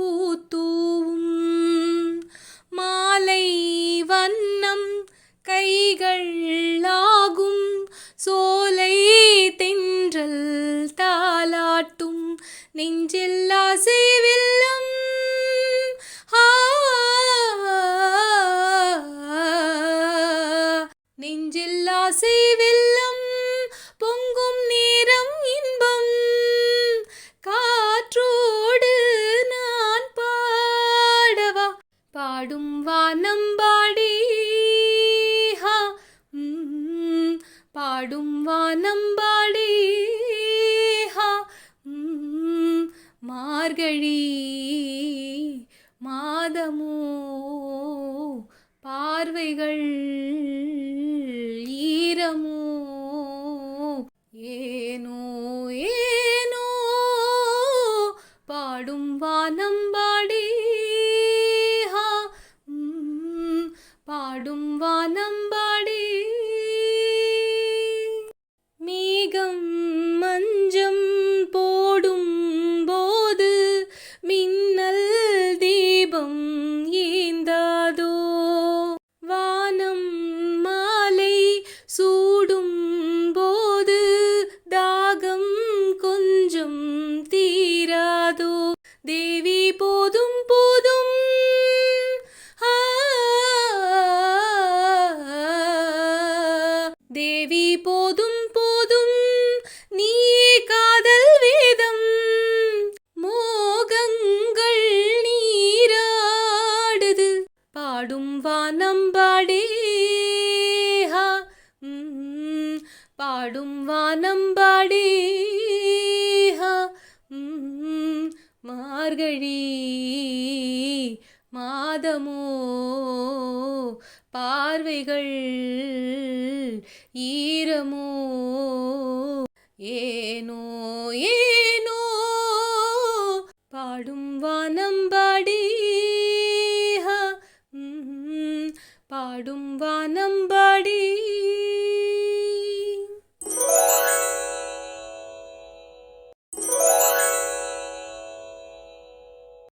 பூத்தூவும். மாலை வண்ணம் கைகள் ஆகும். சோலை தென்றல் தாலாட்டும் நெஞ்செல்லா செய்வில்லம் நெஞ்செல்லா செய்வில் பாடும் வானம்பாடி ஹா ம், பாடும் வானம்பாடி ஹா மார்கழி மாதமோ பார்வைகள் ஈரமோ. ஏனோ ஏனோ பாடும் வானம் தேவி போதும் போதும். நீயே காதல் வேதம். மோகங்கள் நீராடுது. பாடும் வானம் பாடே. பாடும் வானம் பாடே. மார்கழி. மாதமோ. பார்வைகள். ஈரமோ? ஏனோ ஏனோ? பாடும் வானம்பாடி பாடும் வானம்பாடி